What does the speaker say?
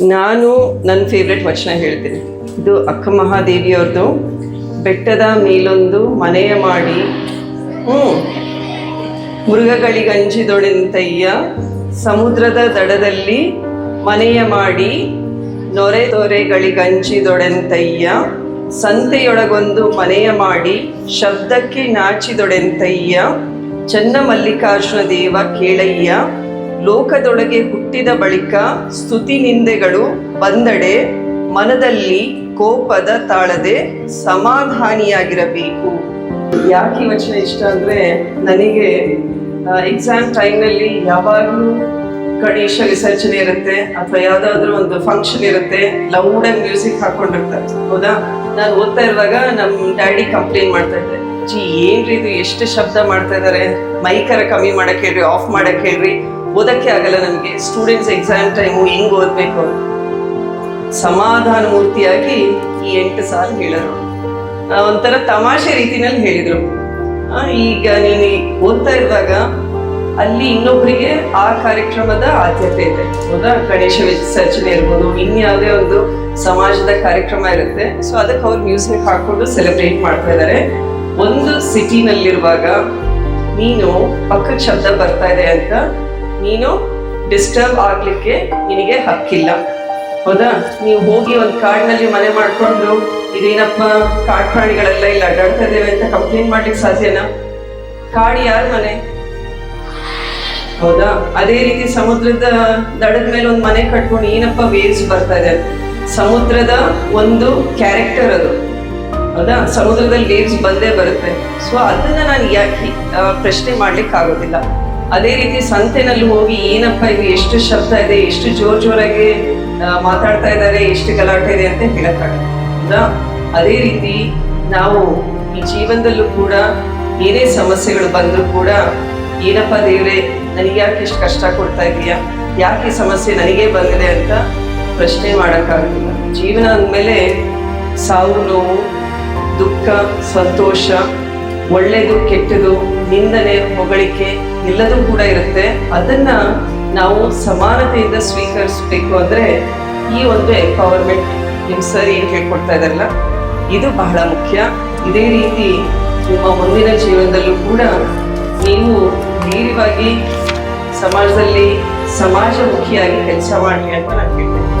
ನಾನು ನನ್ನ ಫೇವ್ರೆಟ್ ವಚನ ಹೇಳ್ತೀನಿ. ಇದು ಅಕ್ಕ ಮಹಾದೇವಿಯವ್ರದ್ದು. ಬೆಟ್ಟದ ಮೇಲೊಂದು ಮನೆಯ ಮಾಡಿ, ಹ್ಞೂ ಮೃಗಗಳಿಗಂಜಿದೊಡೆಂತಯ್ಯ ಸಮುದ್ರದ ದಡದಲ್ಲಿ ಮನೆಯ ಮಾಡಿ, ನೊರೆ ತೊರೆಗಳಿಗಂಚಿದೊಡೆಂತಯ್ಯ ಸಂತೆಯೊಳಗೊಂದು ಮನೆಯ ಮಾಡಿ, ಶಬ್ದಕ್ಕೆ ನಾಚಿದೊಡೆಂತಯ್ಯ ಚನ್ನ ಮಲ್ಲಿಕಾರ್ಜುನ ದೇವ ಕೇಳಯ್ಯ ಲೋಕದೊಳಗೆ ಹುಟ್ಟಿದ ಬಳಿಕ ಸ್ತುತಿ ನಿಂದೆಗಳು ಬಂದಡೆ ಮನದಲ್ಲಿ ಕೋಪದ ತಾಳದೆ ಸಮಾಧಾನಿಯಾಗಿರಬೇಕು. ಯಾಕೆ ವಚನ ಇಷ್ಟ ಅಂದ್ರೆ ನನಗೆ ಎಕ್ಸಾಮ್ ಟೈಮ್ನಲ್ಲಿ ಯಾವಾಗಲೂ ಗಣೇಶ ವಿಸರ್ಜನೆ ಇರುತ್ತೆ, ಅಥವಾ ಯಾವ್ದಾದ್ರು ಒಂದು ಫಂಕ್ಷನ್ ಇರುತ್ತೆ ಲೌಡಾಗಿ ಮ್ಯೂಸಿಕ್ ಹಾಕೊಂಡಿರ್ತಾರೆ. ಹೌದಾ? ನಾನು ಓದ್ತಾ ಇರುವಾಗ ನಮ್ಮ ಡ್ಯಾಡಿ ಕಂಪ್ಲೇಂಟ್ ಮಾಡ್ತಾ ಇದ್ದೆ ಜಿ ಏನ್ರಿ ಇದು? ಎಷ್ಟು ಶಬ್ದ ಮಾಡ್ತಾ ಇದ್ದಾರೆ ಮೈಕರ ಕಮ್ಮಿ ಮಾಡಕ್ಕೆ ಹೇಳ್ರಿ ಆಫ್ ಮಾಡಕ್ಕೆ ಹೇಳ್ರಿ. ಓದಕ್ಕೆ ಆಗಲ್ಲ ನಮಗೆ. ಸ್ಟೂಡೆಂಟ್ಸ್ ಎಕ್ಸಾಮ್ ಟೈಮು ಹೆಂಗ್ ಓದಬೇಕು? ಸಮಾಧಾನ ಮೂರ್ತಿಯಾಗಿ ಈ ಎಂಟು ಸಾಲು ಹೇಳೋರು. ಒಂಥರ ತಮಾಷೆ ರೀತಿನಲ್ಲಿ ಹೇಳಿದರು. ಈಗ ನೀನು ಓದ್ತಾ ಇರುವಾಗ ಅಲ್ಲಿ ಇನ್ನೊಬ್ಬರಿಗೆ ಆ ಕಾರ್ಯಕ್ರಮದ ಆದ್ಯತೆ ಇದೆ. ಹೌದಾ? ಗಣೇಶ ವಿಸರ್ಜನೆ ಇರ್ಬೋದು, ಇನ್ಯಾವುದೇ ಒಂದು ಸಮಾಜದ ಕಾರ್ಯಕ್ರಮ ಇರುತ್ತೆ. ಸೊ ಅದಕ್ಕೆ ಅವ್ರು ಮ್ಯೂಸಿಕ್ ಹಾಕೊಂಡು ಸೆಲೆಬ್ರೇಟ್ ಮಾಡ್ತಾ ಇದ್ದಾರೆ ಒಂದು ಸಿಟಿನಲ್ಲಿರುವಾಗ ನೀನು ಪಕ್ಕದ ಶಬ್ದ ಬರ್ತಾ ಇದೆ ಅಂತ ನೀನು ಡಿಸ್ಟರ್ಬ್ ಆಗ್ಲಿಕ್ಕೆ ನಿನಗೆ ಹಕ್ಕಿಲ್ಲ. ಹೌದಾ? ನೀವು ಹೋಗಿ ಒಂದು ಕಾಡಿನಲ್ಲಿ ಮನೆ ಮಾಡಿಕೊಂಡು ಇದೇನಪ್ಪ ಕಾಡು ಪ್ರಾಣಿಗಳೆಲ್ಲ ಇಲ್ಲ ಅಡ್ಡಾಡ್ತಾ ಇದ್ದೇವೆ ಅಂತ ಕಂಪ್ಲೇಂಟ್ ಮಾಡ್ಲಿಕ್ಕೆ ಸಾಧ್ಯನಾ? ಕಾಡು ಯಾರ ಮನೆ? ಹೌದಾ? ಅದೇ ರೀತಿ ಸಮುದ್ರದ ದಡದ ಮೇಲೆ ಒಂದು ಮನೆ ಕಟ್ಕೊಂಡು ಏನಪ್ಪ ವೇವ್ಸ್ ಬರ್ತಾ ಇದೆ? ಸಮುದ್ರದ ಒಂದು ಕ್ಯಾರೆಕ್ಟರ್ ಅದು. ಹೌದಾ? ಸಮುದ್ರದಲ್ಲಿ ವೇವ್ಸ್ ಬಂದೇ ಬರುತ್ತೆ. ಸೊ ಅದನ್ನ ನಾನು ಯಾಕೆ ಪ್ರಶ್ನೆ ಮಾಡ್ಲಿಕ್ಕೆ ಆಗೋದಿಲ್ಲ ಅದೇ ರೀತಿ ಸಂತೆನಲ್ಲಿ ಹೋಗಿ, ಏನಪ್ಪ ಇದು ಎಷ್ಟು ಶಬ್ದ ಇದೆ, ಎಷ್ಟು ಜೋರ್ ಜೋರಾಗಿ ಮಾತಾಡ್ತಾ ಇದ್ದಾರೆ, ಎಷ್ಟು ಗಲಾಟೆ ಇದೆ ಅಂತ ಹೇಳಕ್ಕಾಗಲ್ಲ. ಅದೇ ರೀತಿ ನಾವು ಈ ಜೀವನದಲ್ಲೂ ಕೂಡ ಏನೇ ಸಮಸ್ಯೆಗಳು ಬಂದರೂ ಕೂಡ, ಏನಪ್ಪ ದೇವ್ರೆ, ನನಗೆ ಯಾಕೆ ಇಷ್ಟು ಕಷ್ಟ ಕೊಡ್ತಾ ಇದೀಯಾ? ಯಾಕೆ ಸಮಸ್ಯೆ ನನಗೆ ಬಂದಿದೆ? ಅಂತ ಪ್ರಶ್ನೆ ಮಾಡೋಕ್ಕಾಗಲಿಲ್ಲ ಜೀವನ ಅಂದಮೇಲೆ ಸಾವು ನೋವು, ದುಃಖ, ಸಂತೋಷ, ಒಳ್ಳೆಯದು ಕೆಟ್ಟದು ನಿಂದನೆ, ಹೊಗಳಿಕೆ ಎಲ್ಲದೂ ಕೂಡ ಇರುತ್ತೆ. ಅದನ್ನ ನಾವು ಸಮಾನತೆಯಿಂದ ಸ್ವೀಕರಿಸಬೇಕು ಅಂದ್ರೆ ಈ ಒಂದು ಎಂಪವರ್ಮೆಂಟ್ ನಿಮ್ ಸರ್ ಏನ್ ಹೇಳ್ಕೊಡ್ತಾ ಇದಾರಲ್ಲ ಇದು ಬಹಳ ಮುಖ್ಯ. ಇದೇ ರೀತಿ ನಿಮ್ಮ ಮುಂದಿನ ಜೀವನದಲ್ಲೂ ಕೂಡ ನೀವು ಧೈರ್ಯವಾಗಿ ಸಮಾಜದಲ್ಲಿ ಸಮಾಜಮುಖಿಯಾಗಿ ಕೆಲಸ ಮಾಡಿ ಅಂತ ನಾನು ಹೇಳ್ತೇನೆ.